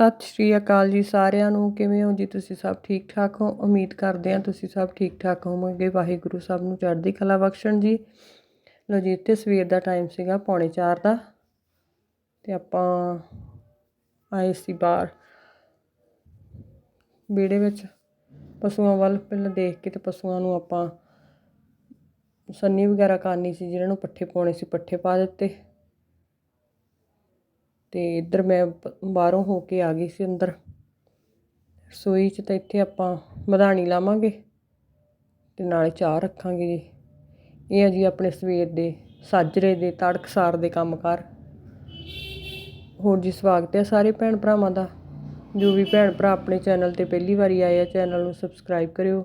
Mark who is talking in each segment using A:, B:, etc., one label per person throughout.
A: ਸਤਿ ਸ਼੍ਰੀ ਅਕਾਲ ਜੀ ਸਾਰਿਆਂ ਨੂੰ। ਕਿਵੇਂ ਹੋ ਜੀ ਤੁਸੀਂ ਸਭ ਠੀਕ ਠਾਕ ਹੋ? ਉਮੀਦ ਕਰਦੇ ਹਾਂ ਤੁਸੀਂ ਸਭ ਠੀਕ ਠਾਕ ਹੋਵੋਗੇ। ਵਾਹਿਗੁਰੂ ਸਭ ਨੂੰ ਚੜ੍ਹਦੀ ਕਲਾ ਬਖਸ਼ਣ ਜੀ। ਲੋ ਜੀ, ਇੱਥੇ ਸਵੇਰ ਦਾ ਟਾਈਮ ਸੀਗਾ, ਪੌਣੇ 4 ਦਾ। ਤੇ ਆਪਾਂ ਆਏ ਸੀ ਬਾਹਰ। ਵਿਹੜੇ ਵਿੱਚ। ਪਸ਼ੂਆਂ ਵੱਲ ਪਹਿਲਾਂ ਦੇਖ ਕੇ ਤੇ ਪਸ਼ੂਆਂ ਨੂੰ ਆਪਾਂ ਸੰਨੀ ਵਗੈਰਾ ਕਰਨੀ ਸੀ, ਜਿਹਨਾਂ ਨੂੰ ਪੱਠੇ ਪਾਉਣੇ ਸੀ, ਪੱਠੇ ਪਾ ਦਿੱਤੇ। ਅਤੇ ਇੱਧਰ ਮੈਂ ਬਾਹਰੋਂ ਹੋ ਕੇ ਆ ਗਈ ਸੀ ਅੰਦਰ। ਰਸੋਈ 'ਚ ਤਾਂ ਇੱਥੇ ਆਪਾਂ ਮਧਾਣੀ ਲਾਵਾਂਗੇ ਅਤੇ ਨਾਲੇ ਚਾਹ ਰੱਖਾਂਗੇ ਜੀ। ਇਹ ਆ ਜੀ ਆਪਣੇ ਸਵੇਰ ਦੇ ਸਾਜਰੇ ਦੇ ਤੜਕਸਾਰ ਦੇ ਕੰਮਕਾਰ ਹੋਰ ਜੀ ਸਵਾਗਤ ਹੈ ਸਾਰੇ ਭੈਣ ਭਰਾਵਾਂ ਦਾ। ਜੋ ਵੀ ਭੈਣ ਭਰਾ ਆਪਣੇ ਚੈਨਲ ਤੇ ਪਹਿਲੀ ਵਾਰੀ ਆਏ ਆ, ਚੈਨਲ ਨੂੰ ਸਬਸਕ੍ਰਾਈਬ ਕਰਿਓ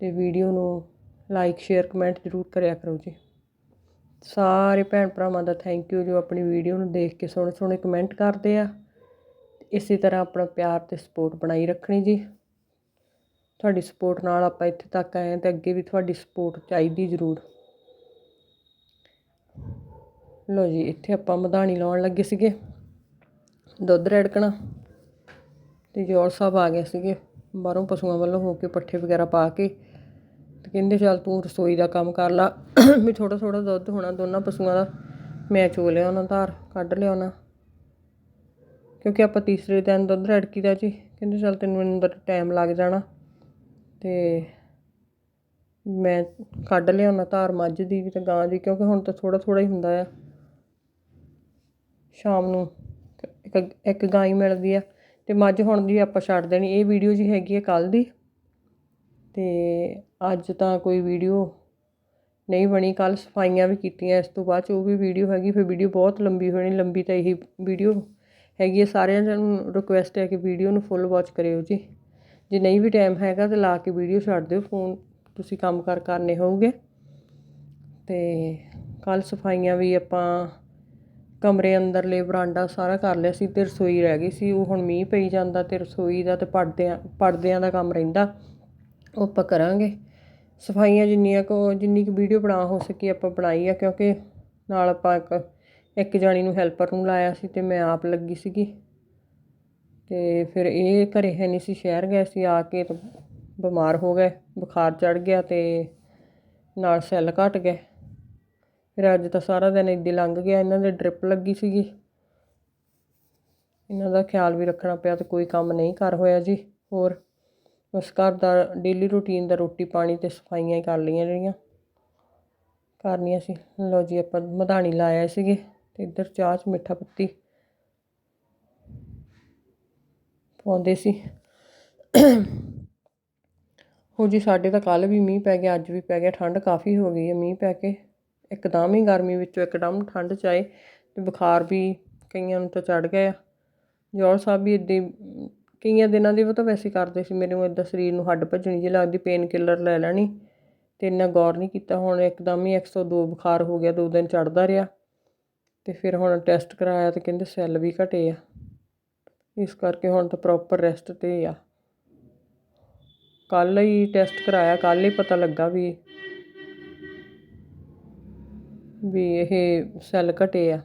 A: ਤੇ ਵੀਡੀਓ ਨੂੰ ਲਾਈਕ, ਸ਼ੇਅਰ, ਕਮੈਂਟ ਜ਼ਰੂਰ ਕਰਿਆ ਕਰੋ ਜੀ। ਸਾਰੇ ਭੈਣ ਭਰਾਵਾਂ ਦਾ ਥੈਂਕ ਯੂ ਜੋ ਆਪਣੀ ਵੀਡੀਓ ਨੂੰ ਦੇਖ ਕੇ ਸੋਹਣੇ ਸੋਹਣੇ ਕਮੈਂਟ ਕਰਦੇ ਆ। ਇਸੇ ਤਰ੍ਹਾਂ ਆਪਣਾ ਪਿਆਰ ਤੇ ਸਪੋਰਟ ਬਣਾਈ ਰੱਖਣੀ ਜੀ। ਤੁਹਾਡੀ ਸਪੋਰਟ ਨਾਲ ਆਪਾਂ ਇੱਥੇ ਤੱਕ ਆਏ ਹਾਂ ਤੇ ਅੱਗੇ ਵੀ ਤੁਹਾਡੀ ਸਪੋਰਟ ਚਾਹੀਦੀ ਜ਼ਰੂਰ। ਲੋ ਜੀ, ਇੱਥੇ ਆਪਾਂ ਮਧਾਣੀ ਲਾਉਣ ਲੱਗੇ ਸੀਗੇ। ਦੁੱਧ ਰੜਕਣਾ। ਤੇ ਜੋਰ ਸਾਹਿਬ ਆ ਗਏ ਸੀਗੇ। ਬਾਹਰੋਂ ਪਸ਼ੂਆਂ ਵੱਲੋਂ ਹੋ ਕੇ ਪੱਠੇ ਵਗੈਰਾ ਪਾ ਕੇ। ਕਹਿੰਦੇ ਚੱਲ ਤੂੰ ਰਸੋਈ ਦਾ ਕੰਮ ਕਰ ਲਾ। ਵੀ ਥੋੜਾ ਥੋੜਾ ਦੁੱਧ ਹੋਣਾ ਦੋਨਾਂ ਪਸ਼ੂਆਂ ਦਾ। ਮੈਂ ਚੋ ਲਿਆ ਉਹਨਾਂ ਧਾਰ ਕੱਢ ਲਿਆ ਉਹਨਾਂ। ਕਿਉਂਕਿ ਆਪਾਂ ਤੀਸਰੇ ਦਿਨ ਦੁੱਧ ਰੜਕੀ ਦਾ ਜੀ। ਕਹਿੰਦੇ ਚੱਲ ਤੈਨੂੰ ਅੰਦਰ ਟਾਈਮ ਲੱਗ ਜਾਣਾ। ਤੇ ਮੈਂ ਕੱਢ ਲਿਆ ਉਹਨਾਂ ਧਾਰ ਮੱਝ ਦੀ ਵੀ ਤੇ ਗਾਂ ਦੀ, ਕਿਉਂਕਿ ਹੁਣ ਤਾਂ ਥੋੜਾ ਥੋੜਾ ਹੀ ਹੁੰਦਾ ਆ। ਸ਼ਾਮ ਨੂੰ ਇੱਕ ਇੱਕ ਗਾਂ ਹੀ ਮਿਲਦੀ ਆ। ਤੇ ਮੱਝ ਹੁਣ ਦੀ ਆਪਾਂ ਛੱਡ ਦੇਣੀ। ਇਹ ਵੀਡੀਓ ਜੀ ਹੈਗੀ ਹੈ ਕੱਲ ਦੀ। ਤੇ ਅੱਜ ਤਾਂ ਕੋਈ ਵੀਡੀਓ ਨਹੀਂ ਬਣੀ ਕੱਲ ਸਫਾਈਆਂ ਵੀ ਕੀਤੀਆਂ, ਇਸ ਤੋਂ ਬਾਅਦ ਚ ਉਹ ਵੀ ਵੀਡੀਓ ਹੈਗੀ, ਫਿਰ ਵੀਡੀਓ ਬਹੁਤ ਲੰਬੀ ਹੋਣੀ, ਲੰਬੀ ਤਾਂ ਇਹੀ ਵੀਡੀਓ ਹੈਗੀ ਹੈ ਸਾਰਿਆਂ ਨੂੰ ਰਿਕੁਐਸਟ ਹੈ ਕਿ ਵੀਡੀਓ ਨੂੰ ਫੁੱਲ ਵਾਚ ਕਰਿਓ ਜੀ। ਜੇ ਨਹੀਂ ਵੀ ਟਾਈਮ ਹੈਗਾ ਤਾਂ ਲਾ ਕੇ ਵੀਡੀਓ ਛੱਡ ਦਿਓ ਫੋਨ ਤੁਸੀਂ ਕੰਮ ਕਰ ਕਰਨੇ ਹੋਊਗੇ ਤੇ ਕੱਲ ਸਫਾਈਆਂ ਵੀ ਆਪਾਂ ਕਮਰੇ ਅੰਦਰਲੇ ਬਰਾਂਡਾ ਸਾਰਾ ਕਰ ਲਿਆ ਸੀ, ਤੇ ਰਸੋਈ ਰਹਿ ਗਈ ਸੀ, ਉਹ ਹੁਣ ਮੀਂਹ ਪਈ ਜਾਂਦਾ ਤੇ ਰਸੋਈ ਦਾ ਤੇ ਪਰਦਿਆਂ ਪਰਦਿਆਂ ਦਾ ਕੰਮ ਰਹਿੰਦਾ, ਉਹ ਆਪਾਂ ਕਰਾਂਗੇ। ਸਫਾਈਆਂ ਜਿੰਨੀਆਂ ਕੁ, ਜਿੰਨੀ ਕੁ ਵੀਡੀਓ ਬਣਾ ਹੋ ਸਕੀ ਆਪਾਂ ਬਣਾਈ ਆ, ਕਿਉਂਕਿ ਨਾਲ ਆਪਾਂ ਇੱਕ ਇੱਕ ਜਾਣੀ ਨੂੰ ਹੈਲਪਰ ਨੂੰ ਲਾਇਆ ਸੀ ਅਤੇ ਮੈਂ ਆਪ ਲੱਗੀ ਸੀਗੀ। ਅਤੇ ਫਿਰ ਇਹ ਘਰੇ ਹੈ ਨਹੀਂ ਸੀ, ਸ਼ਹਿਰ ਗਏ ਸੀ, ਆ ਕੇ ਤਾਂ ਬਿਮਾਰ ਹੋ ਗਏ, ਬੁਖਾਰ ਚੜ ਗਿਆ ਅਤੇ ਨਾਲ ਸੈੱਲ ਘਟ ਗਏ। ਫਿਰ ਅੱਜ ਤਾਂ ਸਾਰਾ ਦਿਨ ਇੱਦਾਂ ਲੰਘ ਗਿਆ, ਇਹਨਾਂ ਦੇ ਡ੍ਰਿਪ ਲੱਗੀ ਸੀਗੀ। ਇਹਨਾਂ ਦਾ ਖਿਆਲ ਵੀ ਰੱਖਣਾ ਪਿਆ ਤੇ ਕੋਈ ਕੰਮ ਨਹੀਂ ਕਰ ਹੋਇਆ ਜੀ, ਹੋਰ ਉਸ ਘਰ ਦਾ ਡੇਲੀ ਰੂਟੀਨ ਦਾ ਰੋਟੀ ਪਾਣੀ ਅਤੇ ਸਫਾਈਆਂ ਹੀ ਕਰ ਲਈਆਂ ਜਿਹੜੀਆਂ। ਕਰਨੀਆਂ ਸੀ। ਲਓ ਜੀ ਆਪਾਂ ਮਧਾਣੀ ਲਾਇਆ ਸੀਗੇ ਤੇ ਇੱਧਰ ਚਾਹ 'ਚ ਮਿੱਠਾ ਪੱਤੀ ਪਾਉਂਦੇ ਸੀ। ਹੋ ਜੀ ਸਾਡੇ ਤਾਂ ਕੱਲ ਵੀ ਮੀਂਹ ਪੈ ਗਿਆ, ਅੱਜ ਵੀ ਪੈ ਗਿਆ, ਠੰਡ ਕਾਫੀ ਹੋ ਗਈ ਹੈ ਮੀਂਹ ਪੈ ਕੇ। ਇੱਕਦਮ ਹੀ ਗਰਮੀ ਵਿੱਚੋਂ ਇੱਕਦਮ ਠੰਡ ਚ ਆਏ ਤੇ ਬੁਖਾਰ ਵੀ ਕਈਆਂ ਨੂੰ ਤਾਂ ਚੜ ਗਿਆ ਜੋਰ ਸਾਹਿਬ ਵੀ ਇੱਦਾਂ ਹੀ ਕਈਆਂ ਦਿਨਾਂ ਦੀ ਉਹ ਤਾਂ ਵੈਸੇ ਕਰਦੇ ਸੀ, ਮੇਰੇ ਨੂੰ ਇਦਾਂ ਸਰੀਰ ਨੂੰ ਹੱਡ ਭੱਜਣੀ ਜਿਹੀ ਲੱਗਦੀ ਪੇਨ ਕਿਲਰ ਲੈ ਲੈਣੀ, ਤੇ ਇੰਨਾ ਗੌਰ ਨਹੀਂ ਕੀਤਾ। ਹੁਣ ਇੱਕਦਮ ਹੀ 102 ਬੁਖਾਰ ਹੋ ਗਿਆ, ਦੋ ਦਿਨ ਚੜਦਾ ਰਿਹਾ, ਤੇ ਫਿਰ ਹੁਣ ਟੈਸਟ ਕਰਾਇਆ ਤੇ ਕਹਿੰਦੇ ਸੈੱਲ ਵੀ ਘਟੇ ਆ। ਇਸ ਕਰਕੇ ਹੁਣ ਤਾਂ ਪ੍ਰੋਪਰ ਰੈਸਟ ਤੇ ਆ। ਕੱਲ ਹੀ ਟੈਸਟ ਕਰਾਇਆ ਕੱਲ ਹੀ ਪਤਾ ਲੱਗਾ ਵੀ ਵੀ ਇਹ ਸੈੱਲ ਘਟੇ ਆ।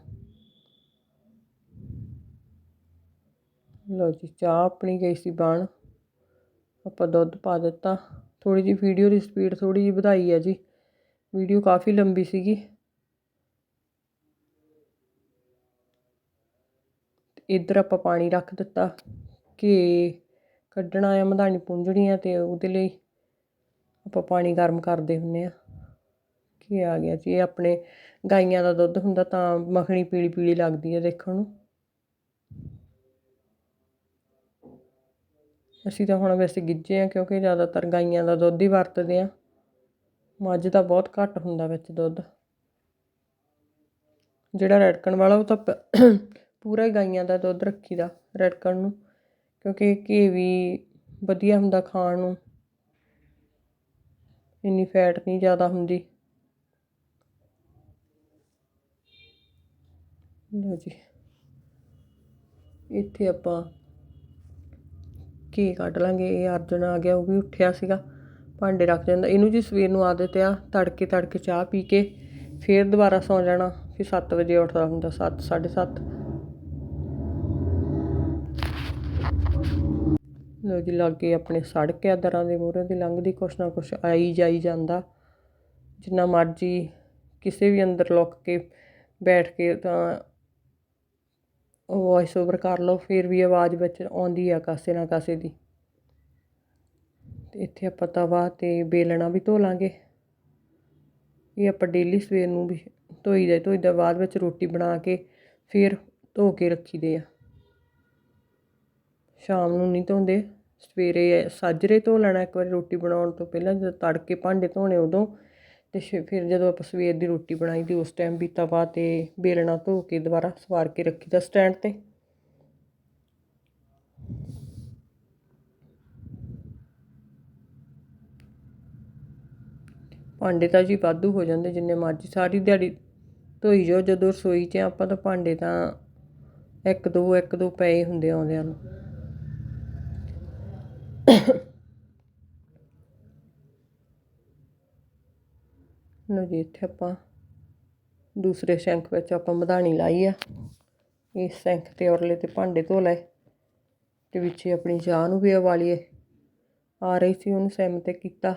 A: ਲਓ ਜੀ, ਚਾਹ ਆਪਣੀ ਗਈ ਸੀ ਬਣ ਆਪਾਂ ਦੁੱਧ ਪਾ ਦਿੱਤਾ। ਥੋੜੀ ਜਿਹੀ ਵੀਡੀਓ ਦੀ ਸਪੀਡ ਥੋੜੀ ਜਿਹੀ ਵਧਾਈ ਹੈ ਜੀ। ਵੀਡੀਓ ਕਾਫੀ ਲੰਬੀ ਸੀਗੀ। ਇੱਧਰ ਆਪਾਂ ਪਾਣੀ ਰੱਖ ਦਿੱਤਾ। ਕਿ ਕੱਢਣਾ ਆ ਮਧਾਣੀ ਪੁੰਝਣੀ ਆ ਤੇ ਉਹਦੇ ਲਈ ਆਪਾਂ ਪਾਣੀ ਗਰਮ ਕਰਦੇ ਹੁੰਨੇ ਆ। ਕੀ ਆ ਗਿਆ ਜੀ, ਇਹ ਆਪਣੇ ਗਾਈਆਂ ਦਾ ਦੁੱਧ ਹੁੰਦਾ ਤਾਂ ਮੱਖਣੀ ਪੀਲੀ ਪੀਲੀ ਲੱਗਦੀ ਹੈ ਦੇਖਣ ਨੂੰ। ਅਸੀਂ ਤਾਂ ਹੁਣ ਵੈਸੇ ਗਿੱਝੇ ਹਾਂ ਕਿਉਂਕਿ ਜ਼ਿਆਦਾਤਰ ਗਾਈਆਂ ਦਾ ਦੁੱਧ ਹੀ ਵਰਤਦੇ ਹਾਂ। ਮੱਝ ਦਾ ਬਹੁਤ ਘੱਟ ਹੁੰਦਾ ਵਿੱਚ ਦੁੱਧ। ਜਿਹੜਾ ਰੜਕਣ ਵਾਲਾ ਉਹ ਤਾਂ ਪੂਰਾ ਹੀ ਗਾਈਆਂ ਦਾ ਦੁੱਧ ਰੱਖੀਦਾ ਰੜਕਣ ਨੂੰ, ਕਿਉਂਕਿ ਘੀ ਵੀ ਵਧੀਆ ਹੁੰਦਾ ਖਾਣ ਨੂੰ। ਇੰਨੀ ਫੈਟ ਨਹੀਂ ਜ਼ਿਆਦਾ ਹੁੰਦੀ। ਲਓ ਜੀ। ਇੱਥੇ ਆਪਾਂ ਘੀ ਕੱਢ ਲਾਂਗੇ, ਇਹ ਅਰਜਨ ਆ ਗਿਆ, ਉਹ ਵੀ ਉੱਠਿਆ ਸੀਗਾ। ਭਾਂਡੇ ਰੱਖ ਜਾਂਦਾ ਇਹਨੂੰ ਜੀ ਸਵੇਰ ਨੂੰ ਆਦਤ ਆ, ਤੜਕੇ ਤੜਕੇ ਚਾਹ ਪੀ ਕੇ ਫਿਰ ਦੁਬਾਰਾ ਸੌਂ ਜਾਣਾ, ਫਿਰ 7 ਵਜੇ ਉੱਠਦਾ ਹੁੰਦਾ 7 7:30 ਲੋ ਜੀ, ਲਾਗੇ ਆਪਣੇ ਸੜਕ ਆ, ਦਰਾਂ ਦੇ ਮੂਹਰੇ ਦੀ ਲੰਘਦੀ, ਕੁਛ ਨਾ ਕੁਛ ਆਈ ਜਾਈ ਜਾਂਦਾ। ਜਿੰਨਾ ਮਰਜ਼ੀ ਕਿਸੇ ਵੀ ਅੰਦਰ ਲੁੱਕ ਕੇ ਬੈਠ ਕੇ ਤਾਂ ਵੋਇਸ ਓਵਰ ਕਰ ਲਓ, ਫਿਰ ਵੀ ਆਵਾਜ਼ ਵਿੱਚ ਆਉਂਦੀ ਆ ਕਾਸੇ ਨਾ ਕਾਸੇ ਦੀ। ਤੇ ਇੱਥੇ ਆਪਾਂ ਤਵਾ ਤੇ ਬੇਲਣਾ ਵੀ ਧੋ ਲਾਂਗੇ। ਇਹ ਆਪਾਂ ਡੇਲੀ ਸਵੇਰ ਨੂੰ ਵੀ ਧੋਈ ਦਾ ਧੋਈ ਦਾ ਬਾਅਦ ਵਿੱਚ ਰੋਟੀ ਬਣਾ ਕੇ ਫਿਰ ਧੋ ਕੇ ਰੱਖੀਦੇ ਆ। ਸ਼ਾਮ ਨੂੰ ਨਹੀਂ ਧੋਂਦੇ। ਸਵੇਰੇ ਸਾਜਰੇ ਧੋ ਲੈਣਾ ਇੱਕ ਵਾਰੀ ਰੋਟੀ ਬਣਾਉਣ ਤੋਂ ਪਹਿਲਾਂ, ਜਦੋਂ ਤੜਕੇ ਭਾਂਡੇ ਧੋਣੇ ਉਦੋਂ। ਅਤੇ ਸ਼- ਫਿਰ ਜਦੋਂ ਆਪਾਂ ਸਵੇਰ ਦੀ ਰੋਟੀ ਬਣਾਈ ਦੀ ਉਸ ਟਾਈਮ ਵੀ ਤਵਾ ਤੇ ਵੇਲਣਾ ਧੋ ਕੇ ਦੁਬਾਰਾ ਸਵਾਰ ਕੇ ਰੱਖੀਦਾ ਸਟੈਂਡ ਤੇ। ਭਾਂਡੇ ਤਾਂ ਜੀ ਵਾਧੂ ਹੋ ਜਾਂਦੇ, ਜਿੰਨੇ ਮਰਜ਼ੀ ਸਾਰੀ ਦਿਹਾੜੀ ਧੋਈ ਜਾਓ, ਜਦੋਂ ਰਸੋਈ 'ਚ ਆ ਆਪਾਂ ਤਾਂ ਭਾਂਡੇ ਤਾਂ ਇੱਕ ਦੋ ਇੱਕ ਦੋ ਪਏ ਹੁੰਦੇ ਆਉਂਦਿਆਂ ਨੂੰ। ਲਓ ਜੀ, ਇੱਥੇ ਆਪਾਂ ਦੂਸਰੇ ਸਿੰਕ ਵਿੱਚ ਆਪਾਂ ਮਧਾਣੀ ਲਾਈ ਆ। ਇਸ ਸਿੰਕ ਤੇ ਔਰਲੇ ਤੇ ਭਾਂਡੇ ਧੋ ਲਏ ਤੇ ਵਿੱਚ ਆਪਣੀ ਚਾਹ ਨੂੰ ਵੀ ਉਬਾਲੀਏ। ਆ ਰਹੀ ਸੀ ਉਹਨੂੰ ਸਿਮ ਤੇ ਕੀਤਾ।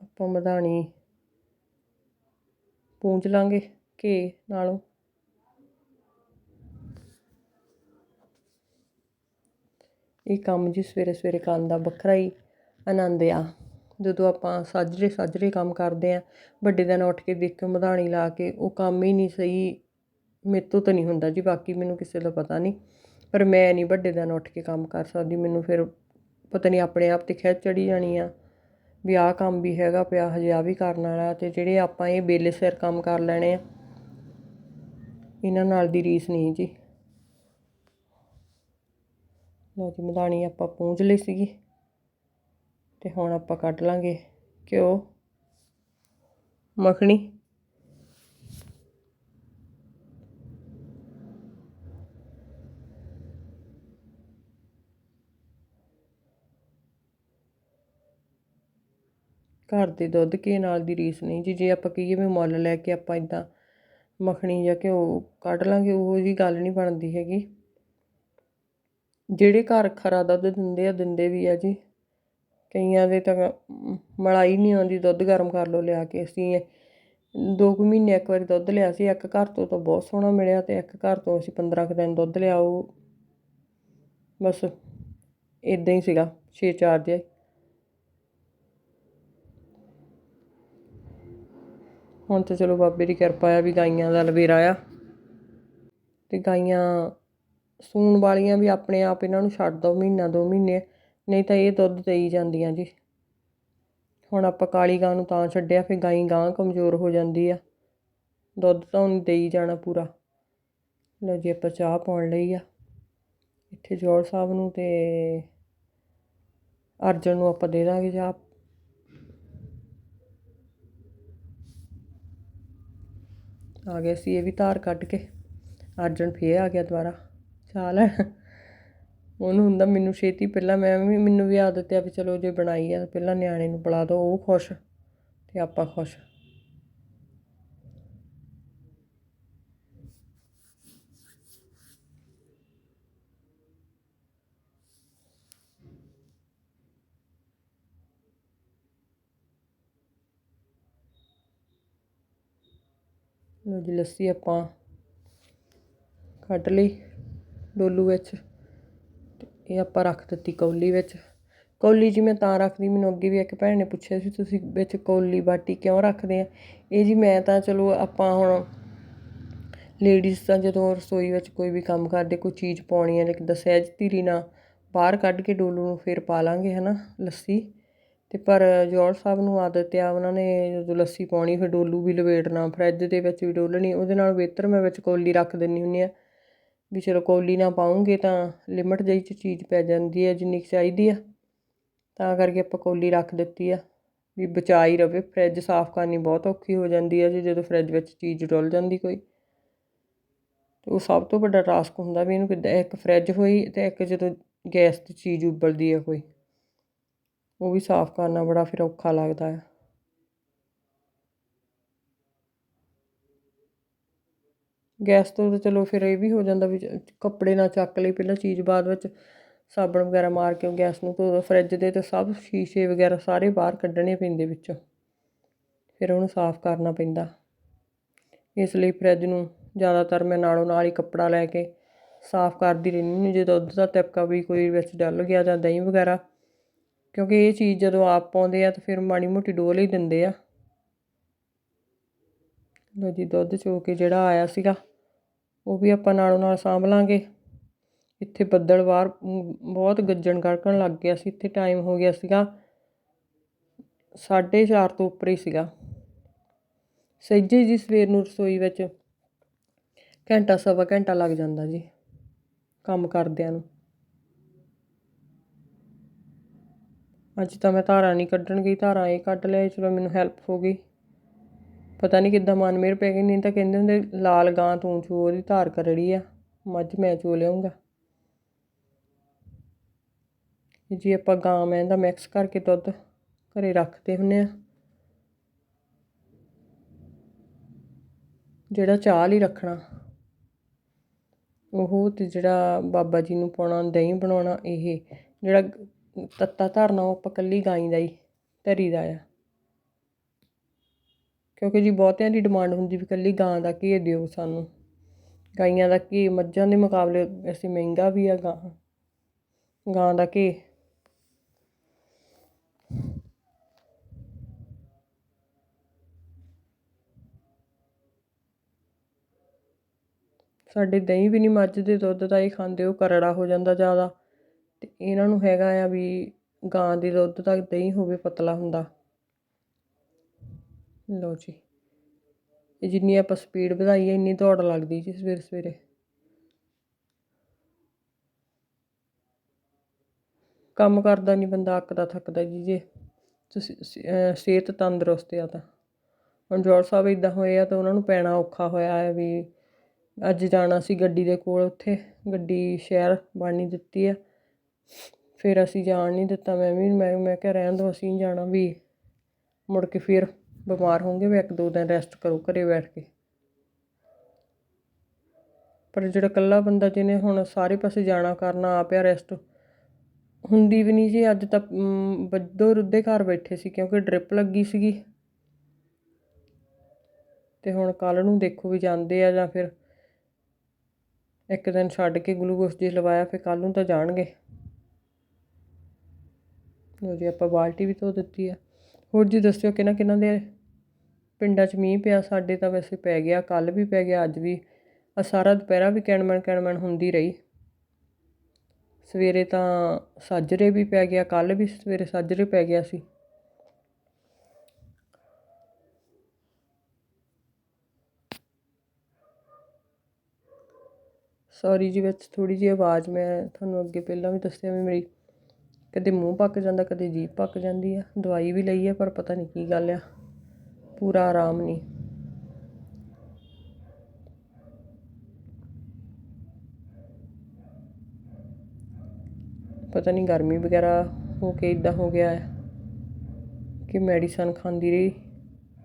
A: ਆਪਾਂ ਮਧਾਣੀ ਪੂੰਝ ਲਾਂਗੇ ਘੇ ਨਾਲੋਂ। ਇਹ ਕੰਮ ਜੀ ਸਵੇਰੇ ਸਵੇਰੇ ਕਰਨ ਦਾ ਵੱਖਰਾ ਹੀ ਆਨੰਦ ਆ। ਜਦੋਂ ਆਪਾਂ ਸਾਜਰੇ ਸਾਜਰੇ ਕੰਮ ਕਰਦੇ ਆ, ਵੱਡੇ ਦਿਨ ਉੱਠ ਕੇ ਦੇਖ ਕੇ ਮਧਾਣੀ ਲਾ ਕੇ, ਉਹ ਕੰਮ ਹੀ ਨਹੀਂ ਸਹੀ, ਮੇਰੇ ਤੋਂ ਤਾਂ ਨਹੀਂ ਹੁੰਦਾ ਜੀ, ਬਾਕੀ ਮੈਨੂੰ ਕਿਸੇ ਦਾ ਪਤਾ ਨਹੀਂ। ਪਰ ਮੈਂ ਨਹੀਂ ਵੱਡੇ ਦਿਨ ਉੱਠ ਕੇ ਕੰਮ ਕਰ ਸਕਦੀ, ਮੈਨੂੰ ਫਿਰ ਪਤਾ ਨਹੀਂ ਆਪਣੇ ਆਪ ਤੇ ਖਿੱਚ ਚੜੀ ਜਾਣੀ ਆ ਵੀ ਆਹ ਕੰਮ ਵੀ ਹੈਗਾ ਪਿਆ, ਹਜੇ ਆ ਵੀ ਕਰਨ ਵਾਲਾ ਤੇ ਜਿਹੜੇ ਆਪਾਂ ਇਹ ਬੇਲੇ ਸਿਰ ਕੰਮ ਕਰ ਲੈਣੇ ਆ, ਇਹਨਾਂ ਨਾਲ ਦੀ ਰੀਸ ਨਹੀਂ ਜੀ। ਲਓ ਜੀ ਮਧਾਣੀ ਆਪਾਂ ਪੂੰਝ ਲਈ ਸੀਗੀ ਤੇ ਹੁਣ ਆਪਾਂ ਕੱਢ ਲਾਂਗੇ ਘਿਓ, ਮੱਖਣੀ। ਘਰ ਦੇ ਦੁੱਧ ਘੀ ਨਾਲ ਦੀ ਰੀਸ ਨਹੀਂ ਜੀ, ਜੇ ਆਪਾਂ ਕਹੀਏ ਵੀ ਮੁੱਲ ਲੈ ਕੇ ਆਪਾਂ ਇਦਾਂ ਮੱਖਣੀ ਜਾਂ ਘਿਓ ਕੱਢ ਲਾਂਗੇ, ਉਹੋ ਜੀ ਗੱਲ ਨਹੀਂ ਬਣਦੀ ਹੈਗੀ। ਜਿਹੜੇ ਘਰ ਖਰਾ ਦੁੱਧ ਦਿੰਦੇ ਆ, ਦਿੰਦੇ ਵੀ ਆ ਜੀ। ਕਈਆਂ ਦੇ ਤਾਂ ਮਲਾਈ ਨਹੀਂ ਆਉਂਦੀ, ਦੁੱਧ ਗਰਮ ਕਰ ਲਓ ਲਿਆ ਕੇ ਅਸੀਂ। ਦੋ ਕੁ ਮਹੀਨੇ ਇੱਕ ਵਾਰੀ ਦੁੱਧ ਲਿਆ ਸੀ, ਇੱਕ ਘਰ ਤੋਂ ਤਾਂ ਬਹੁਤ ਸੋਹਣਾ ਮਿਲਿਆ ਅਤੇ ਇੱਕ ਘਰ ਤੋਂ ਅਸੀਂ 15 ਕੁ ਦਿਨ ਦੁੱਧ ਲਿਆ ਉਹ ਬਸ ਇਦਾਂ ਹੀ ਸੀਗਾ 6-4 ਜਿਹਾ ਹੁਣ ਤਾਂ ਚਲੋ ਬਾਬੇ ਦੀ ਕਿਰਪਾ ਆ ਵੀ ਗਾਈਆਂ ਦਾ ਲਵੇਰਾ ਆ। ਤੇ ਗਾਈਆਂ ਸੂਣ ਵਾਲੀਆਂ ਵੀ ਆਪਣੇ ਆਪ ਇਹਨਾਂ ਨੂੰ ਛੱਡ ਦੋ, ਮਹੀਨਾ ਦੋ ਮਹੀਨੇ, ਨਹੀਂ ਤਾਂ ਇਹ ਦੁੱਧ ਦੇਈ ਜਾਂਦੀਆਂ ਜੀ। ਹੁਣ ਆਪਾਂ ਕਾਲੀ ਗਾਂ ਨੂੰ ਤਾਂ ਛੱਡਿਆ, ਫਿਰ ਗਾਈ ਗਾਂ ਕਮਜ਼ੋਰ ਹੋ ਜਾਂਦੀ ਆ। ਦੁੱਧ ਤਾਂ ਉਹਨੂੰ ਦੇਈ ਜਾਣਾ ਪੂਰਾ। ਲਓ ਜੀ, ਆਪਾਂ ਚਾਹ ਪਾਉਣ ਲਈ ਆ। ਇੱਥੇ ਜੋੜ ਸਾਹਿਬ ਨੂੰ ਤੇ ਅਰਜਨ ਨੂੰ ਆਪਾਂ ਦੇ ਦਾਂਗੇ ਚਾਹ। ਆ ਗਿਆ ਸੀ, ਇਹ ਵੀ ਧਾਰ ਕੱਢ ਕੇ। ਅਰਜਨ ਫੇਰ ਆ ਗਿਆ ਦੁਬਾਰਾ। ਚਾਹ ਲੈਣ ਉਹਨੂੰ ਹੁੰਦਾ ਮੈਨੂੰ ਛੇਤੀ ਪਹਿਲਾਂ ਮੈਂ ਵੀ, ਮੈਨੂੰ ਵੀ ਆਦਤ ਆ ਵੀ ਚਲੋ ਜੇ ਬਣਾਈ ਆ ਪਹਿਲਾਂ ਨਿਆਣੇ ਨੂੰ ਪਿਲਾ ਦਿਓ ਉਹ ਖੁਸ਼ ਤੇ ਆਪਾਂ ਖੁਸ਼। ਲਓ ਜੀ ਲੱਸੀ ਆਪਾਂ ਕੱਢ ਲਈ। ਡੋਲੂ ਵਿੱਚ। ਅਤੇ ਇਹ ਆਪਾਂ ਰੱਖ ਦਿੱਤੀ ਕੌਲੀ ਵਿੱਚ। ਕੌਲੀ ਜੀ ਮੈਂ ਤਾਂ ਰੱਖਦੀ, ਮੈਨੂੰ ਅੱਗੇ ਵੀ ਇੱਕ ਭੈਣ ਨੇ ਪੁੱਛਿਆ ਸੀ, ਤੁਸੀਂ ਵਿੱਚ ਕੌਲੀ ਬਾਟੀ ਕਿਉਂ ਰੱਖਦੇ ਆ? ਇਹ ਜੀ ਮੈਂ ਤਾਂ ਚਲੋ ਆਪਾਂ ਹੁਣ ਲੇਡੀਜ਼ ਤਾਂ ਜਦੋਂ ਰਸੋਈ ਵਿੱਚ ਕੋਈ ਵੀ ਕੰਮ ਕਰਦੇ, ਕੋਈ ਚੀਜ਼ ਪਾਉਣੀ ਹੈ ਜਿੱਦਾਂ ਸਹਿਜ ਧੀਰੀ ਨਾਲ ਬਾਹਰ ਕੱਢ ਕੇ ਡੋਲੂ ਨੂੰ ਫਿਰ ਪਾ ਲਾਂਗੇ, ਹਨਾ, ਲੱਸੀ। ਤੇ ਪਰ ਜੋੜ ਸਾਹਿਬ ਨੂੰ ਆਦਤ ਆ, ਉਹਨਾਂ ਨੇ ਜਦੋਂ ਲੱਸੀ ਪਾਉਣੀ, ਫਿਰ ਡੋਲੂ ਵੀ ਲਵੇੜਨਾ, ਫਰਿੱਜ ਦੇ ਵਿੱਚ ਵੀ ਡੋਲਣੀ, ਉਹਦੇ ਨਾਲ ਬਿਹਤਰ ਮੈਂ ਵਿੱਚ ਕੌਲੀ ਰੱਖ ਦਿੰਦੀ ਹੁੰਦੀ ਆ। ਵੀ ਚਲੋ ਕੌਲੀ ਨਾ ਪਾਉਂਗੇ ਤਾਂ ਲਿਮਟ ਜਿਹੀ ਚ ਚੀਜ਼ ਪੈ ਜਾਂਦੀ ਹੈ, ਜਿੰਨੀ ਕੁ ਚਾਹੀਦੀ ਆ। ਤਾਂ ਕਰਕੇ ਆਪਾਂ ਕੌਲੀ ਰੱਖ ਦਿੱਤੀ ਆ। ਵੀ ਬਚਾ ਹੀ ਰਵੇ। ਫਰਿੱਜ ਸਾਫ਼ ਕਰਨੀ ਬਹੁਤ ਔਖੀ ਹੋ ਜਾਂਦੀ ਹੈ ਜੀ ਜਦੋਂ ਫਰਿੱਜ ਵਿੱਚ ਚੀਜ਼ ਡੁੱਲ ਜਾਂਦੀ ਕੋਈ। ਤੇ ਉਹ ਸਭ ਤੋਂ ਵੱਡਾ ਟਾਸਕ ਹੁੰਦਾ ਵੀ ਇਹਨੂੰ ਕਿੱਦਾਂ, ਇੱਕ ਫਰਿੱਜ ਹੋਈ ਤੇ ਇੱਕ ਜਦੋਂ ਗੈਸ ਤੇ ਚੀਜ਼ ਉਬਲਦੀ ਹੈ ਕੋਈ। ਉਹ ਵੀ ਸਾਫ਼ ਕਰਨਾ ਬੜਾ ਫਿਰ ਔਖਾ ਲੱਗਦਾ ਹੈ ਗੈਸ ਤੋਂ ਤਾਂ ਚਲੋ ਫਿਰ ਇਹ ਵੀ ਹੋ ਜਾਂਦਾ ਵੀ ਕੱਪੜੇ ਨਾ ਚੱਕ ਲਈ ਪਹਿਲਾਂ ਚੀਜ਼ ਬਾਅਦ ਵਿੱਚ ਸਾਬਣ ਵਗੈਰਾ ਮਾਰ ਕੇ ਗੈਸ ਨੂੰ ਧੋ ਫਰਿੱਜ ਦੇ ਤਾਂ ਸਭ ਸ਼ੀਸ਼ੇ ਵਗੈਰਾ ਸਾਰੇ ਬਾਹਰ ਕੱਢਣੇ ਪੈਂਦੇ ਵਿੱਚੋਂ। ਫਿਰ ਉਹਨੂੰ ਸਾਫ਼ ਕਰਨਾ ਪੈਂਦਾ। ਇਸ ਲਈ ਫਰਿੱਜ ਨੂੰ ਜ਼ਿਆਦਾਤਰ ਮੈਂ ਨਾਲੋਂ ਨਾਲ ਹੀ ਕੱਪੜਾ ਲੈ ਕੇ ਸਾਫ਼ ਕਰਦੀ ਰਹਿੰਦੀ ਹੁੰਦੀ ਜੇ ਦੁੱਧ ਦਾ ਤਿਪਕਾ ਵੀ ਕੋਈ ਵਿੱਚ ਡਲ ਗਿਆ ਜਾਂ ਦਹੀਂ ਵਗੈਰਾ, ਕਿਉਂਕਿ ਇਹ ਚੀਜ਼ ਜਦੋਂ ਆਪ ਪਾਉਂਦੇ ਆ ਤਾਂ ਫਿਰ ਮਾੜੀ ਮੋਟੀ ਡੋਲ ਹੀ ਦਿੰਦੇ ਆ। ਲਓ ਜੀ, ਦੁੱਧ ਚੋ ਕੇ ਜਿਹੜਾ ਆਇਆ ਸੀਗਾ। ਉਹ ਵੀ ਆਪਾਂ ਨਾਲੋਂ ਨਾਲ ਸਾਂਭ ਲਾਂਗੇ। ਇੱਥੇ ਬੱਦਲ ਬਾਹਰ ਬਹੁਤ ਗੱਜਣ ਗੜਕਣ ਲੱਗ ਗਿਆ ਸੀ। ਇੱਥੇ ਟਾਈਮ ਹੋ ਗਿਆ ਸੀਗਾ 4:30 ਤੋਂ ਉੱਪਰ ਹੀ ਸੀਗਾ। ਸਹਿਜੇ ਜੀ ਸਵੇਰ ਨੂੰ ਰਸੋਈ ਵਿੱਚ ਘੰਟਾ, ਸਵਾ ਘੰਟਾ ਲੱਗ ਜਾਂਦਾ ਜੀ ਕੰਮ ਕਰਦਿਆਂ ਨੂੰ। ਅੱਜ ਤਾਂ ਮੈਂ ਧਾਰਾਂ ਨਹੀਂ ਕੱਢਣ ਗਈ। ਧਾਰਾਂ ਇਹ ਕੱਢ ਲਿਆ ਚਲੋ ਮੈਨੂੰ ਹੈਲਪ ਹੋ ਗਈ। ਪਤਾ ਨਹੀਂ ਕਿੱਦਾਂ ਮਨ ਮੇਰ ਪੈ ਗਈ, ਨਹੀਂ ਤਾਂ ਕਹਿੰਦੇ ਹੁੰਦੇ ਲਾਲ ਗਾਂ ਤੂੰ ਚੂ ਉਹਦੀ ਧਾਰ ਕਰੜੀ ਆ, ਮੱਝ ਮੈਂ ਚੋ ਲਿਆਉਂਗਾ ਜੀ ਆਪਾਂ ਗਾਂ ਮੈਂ ਦਾ ਮਿਕਸ ਕਰਕੇ ਦੁੱਧ ਘਰੇ ਰੱਖਦੇ ਹੁੰਨੇ ਆ, ਜਿਹੜਾ ਚਾਹ ਲਈ ਰੱਖਣਾ, ਉਹ ਤੇ ਜਿਹੜਾ ਬਾਬਾ ਜੀ ਨੂੰ ਪਾਉਣਾ, ਦਹੀਂ ਬਣਾਉਣਾ, ਇਹ ਜਿਹੜਾ ਤੱਤਾ ਧਰਨਾ ਉਹ ਆਪਾਂ ਕੱਲੀ ਗਾਂ ਦਾ ਹੀ ਧਰੀ ਦਾ ਆ। ਕਿਉਂਕਿ ਜੀ ਬਹੁਤਿਆਂ ਦੀ ਡਿਮਾਂਡ ਹੁੰਦੀ ਵੀ ਇਕੱਲੀ ਗਾਂ ਦਾ ਘੀ ਦਿਓ ਸਾਨੂੰ। ਗਾਈਆਂ ਦਾ ਘੀ, ਮੱਝਾਂ ਦੇ ਮੁਕਾਬਲੇ ਅਸੀਂ ਮਹਿੰਗਾ ਵੀ ਆ ਗਾਂ। ਗਾਂ ਦਾ ਘੀ। ਸਾਡੇ ਦਹੀਂ ਵੀ ਨਹੀਂ ਮੱਝ ਦੇ ਦੁੱਧ ਦਾ ਹੀ ਖਾਂਦੇ, ਉਹ ਕਰੜਾ ਹੋ ਜਾਂਦਾ ਜ਼ਿਆਦਾ। ਤੇ ਇਹਨਾਂ ਨੂੰ ਹੈਗਾ ਆ ਵੀ ਗਾਂ ਦੇ ਦੁੱਧ ਦਾ ਦਹੀਂ ਹੋਵੇ ਪਤਲਾ ਹੁੰਦਾ। ਲਓ ਜੀ। ਇਹ ਜਿੰਨੀ ਆਪਾਂ ਸਪੀਡ ਵਧਾਈ ਹੈ, ਇੰਨੀ ਦੌੜ ਲੱਗਦੀ ਜੀ ਸਵੇਰੇ ਸਵੇਰੇ। ਕੰਮ ਕਰਦਾ ਨਹੀਂ ਬੰਦਾ, ਅੱਕਦਾ, ਥੱਕਦਾ ਜੀ ਜੇ। ਤੁਸੀਂ ਸਿਹਤ ਤੰਦਰੁਸਤ ਆ ਤਾਂ। ਹੁਣ ਜੋੜ ਸਾਹਿਬ ਇਦਾਂ ਹੋਏ ਆ ਤਾਂ ਉਹਨਾਂ ਨੂੰ ਪੈਣਾ ਔਖਾ ਹੋਇਆ ਹੈ ਵੀ ਅੱਜ ਜਾਣਾ ਸੀ ਗੱਡੀ ਦੇ ਕੋਲ ਉੱਥੇ। ਗੱਡੀ ਸ਼ਹਿਰ ਬਣਨੀ ਦਿੱਤੀ ਆ। ਫਿਰ ਅਸੀਂ ਜਾਣ ਨਹੀਂ ਦਿੱਤਾ। ਮੈਂ ਵੀ, ਮੈਂ ਮੈਂ ਕਿਹਾ ਰਹਿਣ ਦੋ ਅਸੀਂ ਨਹੀਂ ਜਾਣਾ। ਵੀ ਮੁੜ ਕੇ ਫਿਰ ਬਿਮਾਰ ਹੋਵਾਂਗੇ ਵੀ ਇੱਕ ਦੋ ਦਿਨ ਰੈਸਟ ਕਰੋ ਘਰੇ ਬੈਠ ਕੇ। ਪਰ ਜਿਹੜਾ ਇਕੱਲਾ ਬੰਦਾ ਜਿਹਨੇ ਹੁਣ ਸਾਰੇ ਪਾਸੇ ਜਾਣਾ, ਕਰਨਾ ਆਪਿਆ ਰੈਸਟ ਹੁੰਦੀ ਵੀ ਨਹੀਂ ਜੀ। ਅੱਜ ਤਾਂ ਬੱਦੋ ਰੁੱਦੇ ਘਰ ਬੈਠੇ ਸੀ ਕਿਉਂਕਿ ਡ੍ਰਿਪ ਲੱਗੀ ਸੀਗੀ। ਤੇ ਹੁਣ ਕੱਲ ਨੂੰ ਦੇਖੋ ਵੀ ਜਾਂਦੇ ਆ ਜਾਂ ਫਿਰ ਇੱਕ ਦਿਨ ਛੱਡ ਕੇ ਗਲੂਕੋਸ ਜੀ ਲਵਾਇਆ, ਫਿਰ ਕੱਲ ਨੂੰ ਤਾਂ ਜਾਣਗੇ। ਲਓ ਜੀ, ਆਪਾਂ ਬਾਲਟੀ ਵੀ ਧੋ ਦਿੱਤੀ ਆ। ਹੋਰ ਜੀ ਦੱਸਿਓ ਕਿਹਨਾਂ ਕਿਹਨਾਂ ਦੇ ਪਿੰਡਾਂ 'ਚ ਮੀਂਹ ਪਿਆ, ਸਾਡੇ ਤਾਂ ਵੈਸੇ ਪੈ ਗਿਆ ਕੱਲ ਵੀ ਪੈ ਗਿਆ, ਅੱਜ ਵੀ। ਆ ਸਾਰਾ ਦੁਪਹਿਰਾ ਵੀ ਕਿਣਮਣ ਕਿਣਮਣ ਹੁੰਦੀ ਰਹੀ। ਸਵੇਰੇ ਤਾਂ ਸਾਜਰੇ ਵੀ ਪੈ ਗਿਆ ਕੱਲ ਵੀ ਸਵੇਰੇ ਸਾਜਰੇ ਪੈ ਗਿਆ ਸੀ। ਸੌਰੀ ਜੀ ਵਿੱਚ ਥੋੜੀ ਜਿਹੀ ਆਵਾਜ਼ ਮੈਂ ਤੁਹਾਨੂੰ ਅੱਗੇ ਪਹਿਲਾਂ ਵੀ ਦੱਸਿਆ ਵੀ ਮੇਰੀ ਕਦੇ ਮੂੰਹ ਪੱਕ ਜਾਂਦਾ, ਕਦੇ ਜੀਭ ਪੱਕ ਜਾਂਦੀ ਆ। ਦਵਾਈ ਵੀ ਲਈ ਆ, ਪਰ ਪਤਾ ਨਹੀਂ ਕੀ ਗੱਲ ਆ। ਪੂਰਾ ਆਰਾਮ ਨਹੀਂ। ਪਤਾ ਨਹੀਂ ਗਰਮੀ ਵਗੈਰਾ ਹੋ ਕੇ ਇਦਾਂ ਹੋ ਗਿਆ ਹੈ ਕਿ ਮੈਡੀਸਨ ਖਾਂਦੀ ਰਹੀ।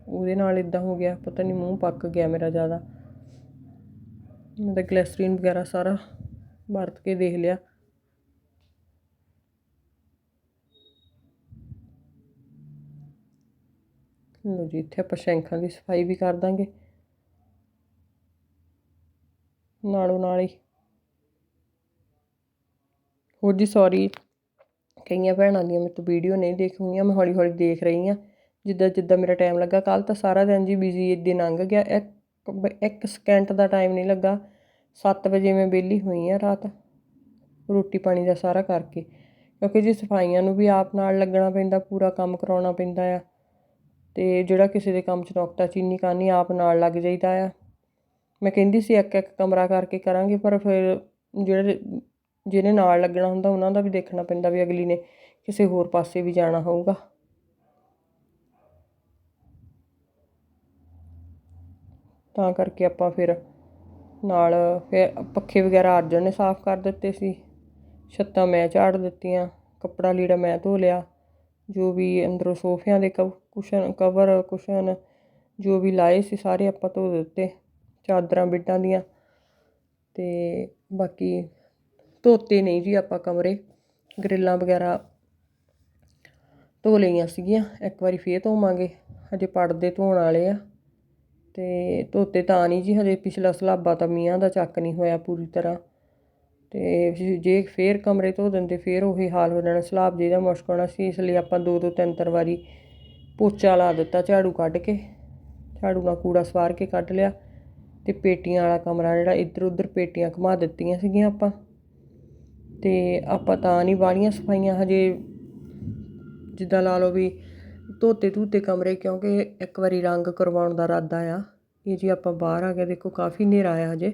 A: ਉਹਦੇ ਨਾਲ ਇਦਾਂ ਹੋ ਗਿਆ, ਪਤਾ ਨਹੀਂ ਮੂੰਹ ਪੱਕ ਗਿਆ ਮੇਰਾ ਜ਼ਿਆਦਾ। ਮੈਂ ਤਾਂ ਗਲੈਸਰੀਨ ਵਗੈਰਾ ਸਾਰਾ ਵਰਤ ਕੇ ਦੇਖ ਲਿਆ। ਲਓ ਜੀ, ਇੱਥੇ ਆਪਾਂ ਸ਼ੈਂਖਾਂ ਦੀ ਸਫ਼ਾਈ ਵੀ ਕਰ ਦਾਂਗੇ। ਨਾਲੋਂ ਨਾਲ ਹੀ। ਹੋਰ ਜੀ ਸੌਰੀ ਕਈਆਂ ਭੈਣਾਂ ਦੀਆਂ ਮੇਰੇ ਤੋਂ ਵੀਡੀਓ ਨਹੀਂ ਦੇਖ ਹੋਈਆਂ ਮੈਂ ਹੌਲੀ ਹੌਲੀ ਦੇਖ ਰਹੀ ਹਾਂ। ਜਿੱਦਾਂ ਜਿੱਦਾਂ ਮੇਰਾ ਟਾਈਮ ਲੱਗਾ ਕੱਲ ਤਾਂ ਸਾਰਾ ਦਿਨ ਜੀ ਬਿਜ਼ੀ ਦਿਨ ਲੰਘ ਗਿਆ। ਇੱਕ ਸਕਿੰਟ ਦਾ ਟਾਈਮ ਨਹੀਂ ਲੱਗਾ। 7 ਵਜੇ ਮੈਂ ਵਿਹਲੀ ਹੋਈ ਹਾਂ ਰਾਤ, ਰੋਟੀ ਪਾਣੀ ਦਾ ਸਾਰਾ ਕਰਕੇ। ਕਿਉਂਕਿ ਜੀ ਸਫਾਈਆਂ ਨੂੰ ਵੀ ਆਪ ਨਾਲ ਲੱਗਣਾ ਪੈਂਦਾ, ਪੂਰਾ ਕੰਮ ਕਰਾਉਣਾ ਪੈਂਦਾ ਆ। ਤੇ ਜਿਹੜਾ ਕਿਸੇ ਦੇ ਕੰਮ 'ਚ ਨੁਕਤਾ ਚੀਨੀ ਕਰਨੀ ਆਪ ਨਾਲ ਲੱਗ ਜਾਈਦਾ ਆ। ਮੈਂ ਕਹਿੰਦੀ ਸੀ ਇੱਕ ਇੱਕ ਕਮਰਾ ਕਰਕੇ ਕਰਾਂਗੇ, ਪਰ ਫਿਰ ਜਿਹੜੇ ਜਿਹਨੇ ਨਾਲ ਲੱਗਣਾ ਹੁੰਦਾ, ਉਹਨਾਂ ਦਾ ਵੀ ਦੇਖਣਾ ਪੈਂਦਾ ਵੀ ਅਗਲੀ ਨੇ ਕਿਸੇ ਹੋਰ ਪਾਸੇ ਵੀ ਜਾਣਾ ਹੋਊਗਾ। ਤਾਂ ਕਰਕੇ ਆਪਾਂ ਫਿਰ ਨਾਲ ਫਿਰ ਪੱਖੇ ਵਗੈਰਾ ਅਰਜਨ ਨੇ ਸਾਫ਼ ਕਰ ਦਿੱਤੇ ਸੀ। ਛੱਤਾਂ ਮੈਂ ਝਾੜ ਦਿੱਤੀਆਂ, ਕੱਪੜਾ ਲੀੜਾ ਮੈਂ ਧੋ ਲਿਆ। ਜੋ ਵੀ ਅੰਦਰੋਂ ਸੋਫਿਆਂ ਦੇ ਕਵ, ਕੁਸ਼ਨ, ਕਵਰ, ਕੁਸ਼ਨ ਜੋ ਵੀ ਲਾਏ ਸੀ ਸਾਰੇ ਆਪਾਂ ਧੋ ਦਿੱਤੇ, ਚਾਦਰਾਂ ਬਿੱਟਾਂ ਦੀਆਂ। ਤੇ ਬਾਕੀ ਧੋਤੇ ਨਹੀਂ ਜੀ ਆਪਾਂ ਕਮਰੇ, ਗਰਿੱਲਾਂ ਵਗੈਰਾ ਧੋ ਲਈਆਂ ਸੀਗੀਆਂ। ਇੱਕ ਵਾਰੀ ਫੇਰ ਧੋਵਾਂਗੇ। ਹਜੇ ਪੜਦੇ ਧੋਣ ਵਾਲੇ ਆ। ਤੇ ਧੋਤੇ ਤਾਂ ਨਹੀਂ ਜੀ, ਹਜੇ ਪਿਛਲਾ ਸਲਾਬਾ ਤਾਂ ਮੀਆਂ ਦਾ ਚੱਕ ਨਹੀਂ ਹੋਇਆ ਪੂਰੀ ਤਰ੍ਹਾਂ। ਅਤੇ ਜੇ- ਫਿਰ ਕਮਰੇ ਧੋ ਦਿੰਦੇ, ਫਿਰ ਉਹੀ ਹਾਲ ਹੋ ਜਾਣਾ, ਸਲਾਬ ਜਿਹਦਾ ਮੁਸ਼ਕ ਹੋਣਾ ਸੀ, ਇਸ ਲਈ ਆਪਾਂ ਦੋ ਦੋ ਤਿੰਨ ਤਿੰਨ ਵਾਰੀ ਪੋਚਾ ਲਾ ਦਿੱਤਾ, ਝਾੜੂ ਕੱਢ ਕੇ, ਝਾੜੂ ਨਾਲ ਕੂੜਾ ਸਵਾਰ ਕੇ ਕੱਢ ਲਿਆ ਅਤੇ ਪੇਟੀਆਂ ਵਾਲਾ ਕਮਰਾ ਜਿਹੜਾ ਇੱਧਰ ਉੱਧਰ ਪੇਟੀਆਂ ਘੁਮਾ ਦਿੱਤੀਆਂ ਸੀਗੀਆਂ ਆਪਾਂ। ਅਤੇ ਆਪਾਂ ਤਾਂ ਨਹੀਂ ਵਾਲੀਆਂ ਸਫਾਈਆਂ ਹਜੇ, ਜਿੱਦਾਂ ਲਾ ਲਓ ਵੀ ਧੋਤੇ ਧੂਤੇ ਕਮਰੇ, ਕਿਉਂਕਿ ਇੱਕ ਵਾਰੀ ਰੰਗ ਕਰਵਾਉਣ ਦਾ ਇਰਾਦਾ ਆ। ਇਹ ਜੀ ਆਪਾਂ ਬਾਹਰ ਆ ਗਏ, ਦੇਖੋ ਕਾਫੀ ਹਨੇਰਾ ਆ ਹਜੇ।